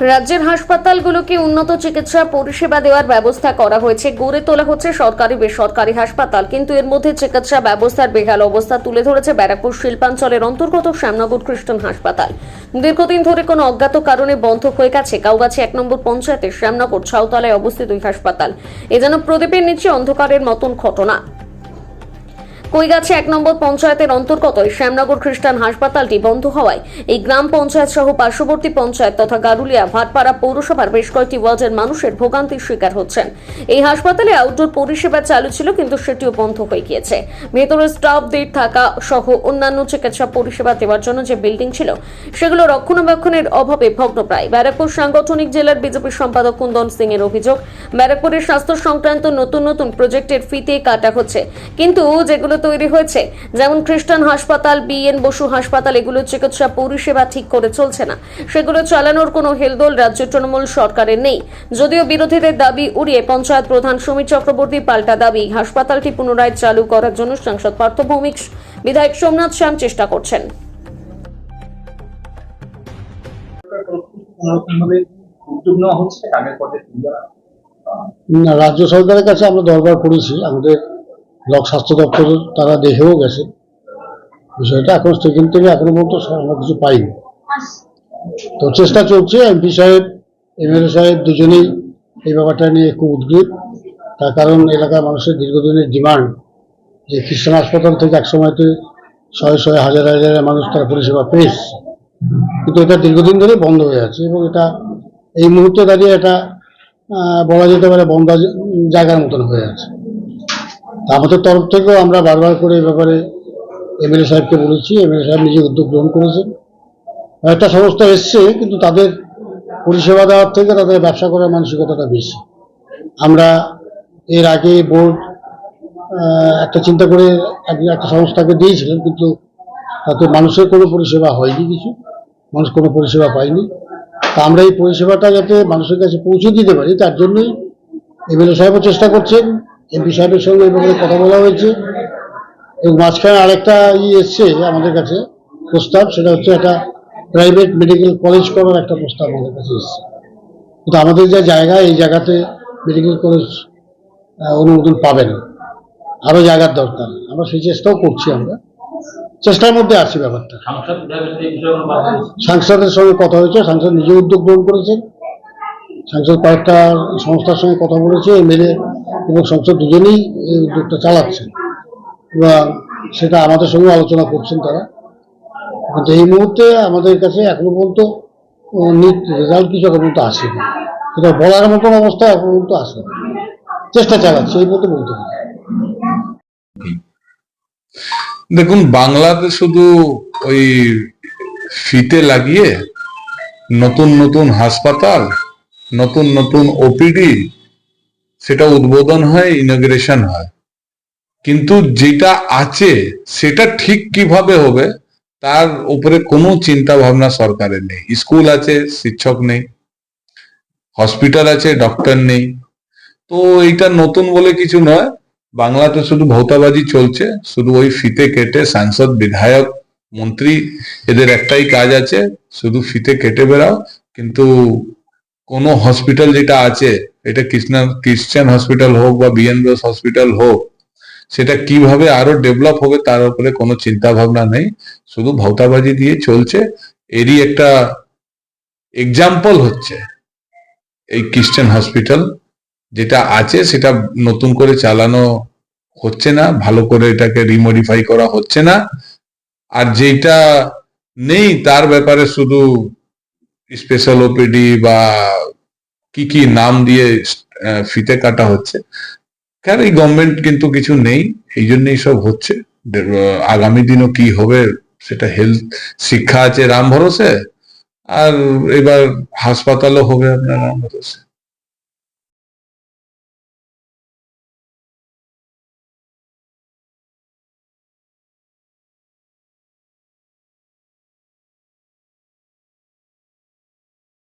রাজ্যের হাসপাতালগুলোকে উন্নত চিকিৎসা পরিষেবা দেওয়ার ব্যবস্থা করা হয়েছে। গড়ে তোলা হচ্ছে সরকারি বেসরকারি হাসপাতাল। কিন্তু এর মধ্যে চিকিৎসা ব্যবস্থার বেহাল অবস্থা তুলে ধরেছে ব্যারাকপুর শিল্পাঞ্চলের অন্তর্গত শ্যামনগর খ্রিস্টান হাসপাতাল। দীর্ঘদিন ধরে কোনো অজ্ঞাত কারণে বন্ধ হয়ে গেছে কাউগাছি এক নম্বর পঞ্চায়েতের শ্যামনগর ছাউতলায় অবস্থিত ওই হাসপাতাল। এ যেন প্রদীপের নিচে অন্ধকারের মতন ঘটনা। কৈগাছি এক নম্বর পঞ্চায়েতের অন্তর্গত শ্যামনগর খ্রিস্টান হাসপাতালটি বন্ধ হওয়ায় এই গ্রাম পঞ্চায়েত সহ পার্শ্ববর্তী পঞ্চায়েত তথা গারুলিয়া, ভাটপাড়া পৌরসভার বেশ কয়েকটি ওয়ার্ডের মানুষের ভোগান্তির শিকার হচ্ছেন। এই হাসপাতালে আউটডোর পরিষেবা চালু ছিল কিন্তু সেটিও বন্ধ হয়ে গিয়েছে। ভেতরে স্টাফদের থাকা সহ অন্যান্য চিকিৎসা পরিষেবা দেওয়ার জন্য যে বিল্ডিং ছিল, সেগুলো রক্ষণাবেক্ষণের অভাবে ভগ্নপ্রায় ব্যারাকপুর সাংগঠনিক জেলার বিজেপি সম্পাদক কুন্দন সিং এর অভিযোগ, ব্যারাকপুরের স্বাস্থ্য সংক্রান্ত নতুন নতুন প্রজেক্টের ফিতে কাটা হচ্ছে। কিন্তু যেগুলো তৈরি হয়েছে। যেমন খ্রিস্টান হাসপাতাল বিএন বসু হাসপাতাল এগুলো চিকিৎসা পরিষেবা ঠিক করে চলছে না। সেগুলো চালানোর কোনো হেলদোল রাজ্য তৃণমূল সরকারের নেই। যদিও বিরোধীদের দাবি উড়িয়ে পঞ্চায়েত প্রধান সুমিত চক্রবর্তী পাল্টা দাবি। হাসপাতালটি পুনরায় চালু করার জন্য সাংসদ পার্থ ভৌমিক বিধায়ক সোমনাথ শ্যাম চেষ্টা করছেন? না রাজ্য সরকারের কাছে আমরা দরবার করেছি আমাদের ব্লক স্বাস্থ্য দপ্তর, তারা দেখেও গেছে। বিষয়টা এখন সেখান থেকে এখনও পর্যন্ত আমরা কিছু পাইনি। তো চেষ্টা চলছে, এমপি সাহেব, এমএলএ সাহেব দুজনেই এই ব্যাপারটা নিয়ে খুব উদ্গ্রীব। তার কারণ এলাকার মানুষের দীর্ঘদিনের ডিমান্ড যে খ্রিস্টান হাসপাতাল থেকে এক সময়তে শয়ে শয়ে হাজার হাজার মানুষ তারা পরিষেবা পেয়েছে। কিন্তু এটা দীর্ঘদিন ধরে বন্ধ হয়ে আছে এবং এটা এই মুহূর্তে দাঁড়িয়ে এটা বলা যেতে পারে বন্ধ জায়গার মতন হয়ে আছে। আমাদের তরফ থেকেও আমরা বারবার করে এ ব্যাপারে এমএলএ সাহেবকে বলেছি, এমএলএ সাহেব নিজে উদ্যোগ গ্রহণ করেছেন। একটা সংস্থা এসছে, কিন্তু তাদের পরিষেবা দেওয়ার থেকে তাদের ব্যবসা করার মানসিকতাটা বেশি। আমরা এর আগে বোর্ড একটা চিন্তা করে এক- একটা সংস্থাকে দিয়েছিলেন, কিন্তু তাতে মানুষের কোনো পরিষেবা হয়নি কিছু, মানুষ কোনো পরিষেবা পায়নি। তা আমরা এই পরিষেবাটা যাতে মানুষের কাছে পৌঁছে দিতে পারি, তার জন্যই এমএলএ সাহেবও চেষ্টা করছেন। এমপি সাহেবের সঙ্গে এই ব্যাপারে কথা বলা হয়েছে। এবং মাঝখানে আরেকটা ই এসছে আমাদের কাছে প্রস্তাব সেটা হচ্ছে একটা প্রাইভেট মেডিকেল কলেজ করার একটা প্রস্তাব আমাদের কাছে এসছে। কিন্তু আমাদের যা জায়গা এই জায়গাতে মেডিকেল কলেজ অনুমোদন পাবে না। আরও জায়গার দরকার। আমরা সেই চেষ্টাও করছি আমরা। চেষ্টার মধ্যে আছি ব্যাপারটা? সাংসদের সঙ্গে কথা হয়েছে। সাংসদ নিজে উদ্যোগ গ্রহণ করেছেন। সাংসদ কয়েকটা সংস্থার সঙ্গে কথা বলেছে। এমএলএ এবং সংসদ দুজনেই উদ্যোগটা চালাচ্ছেন। এবং সেটা আমাদের সঙ্গে আলোচনা করছেন তারা। কিন্তু এই মুহূর্তে আমাদের কাছে এখনও পর্যন্ত নিট রেজাল্ট কিছু এখনও পর্যন্ত আসেনি। সেটা বলার মতন অবস্থা এখনও পর্যন্ত আসেনি চেষ্টা চালাচ্ছে, এই মতো বলতে পারি। দেখুন, বাংলাতে শুধু ওই ফিতে লাগিয়ে নতুন নতুন হাসপাতাল, নতুন নতুন ওপিডি সেটা উদ্বোধন হয় ইনগ্রেশন হয়। কিন্তু যেটা আছে, সেটা ঠিক কীভাবে হবে, তার উপরে কোনো চিন্তা ভাবনা সরকারের নেই। স্কুল আছে, শিক্ষক নেই হসপিটাল আছে ডক্টর নেই। তো এইটা নতুন বলে কিছু নয়। বাংলাতে শুধু ভৌতাবাজি চলছে, শুধু ওই ফিতে কেটে সাংসদ, বিধায়ক, মন্ত্রী, এদের একটাই কাজ আছে, শুধু ফিতে কেটে বেড়াও। কিন্তু কোনো হসপিটাল যেটা আছে এটা কৃষ্ণা ক্রিশ্চান হসপিটাল হোক বা বিএনবিএস হসপিটাল হোক, সেটা কীভাবে আরও ডেভেলপ হবে তার উপরে কোনো চিন্তা ভাবনা নেই। শুধু ভৌতাবাজি দিয়ে চলছে। এরই একটা এক্সাম্পল হচ্ছে এই ক্রিশ্চান হসপিটাল যেটা আছে, সেটা নতুন করে চালানো হচ্ছে না, ভালো করে এটাকে রিমডিফাই করা হচ্ছে না। আর যেটা নেই, তার ব্যাপারে শুধু স্পেশাল ওপিডি বা কি কি নাম দিয়ে ফিতে কাটা হচ্ছে? কেন এই গভর্নমেন্ট কিন্তু কিছু নেই, এই জন্যই সব হচ্ছে। আগামী দিনও কি হবে, সেটা হেলথ শিক্ষা আছে রাম ভরসে আর এবার হাসপাতালও হবে আপনার রাম ভরসে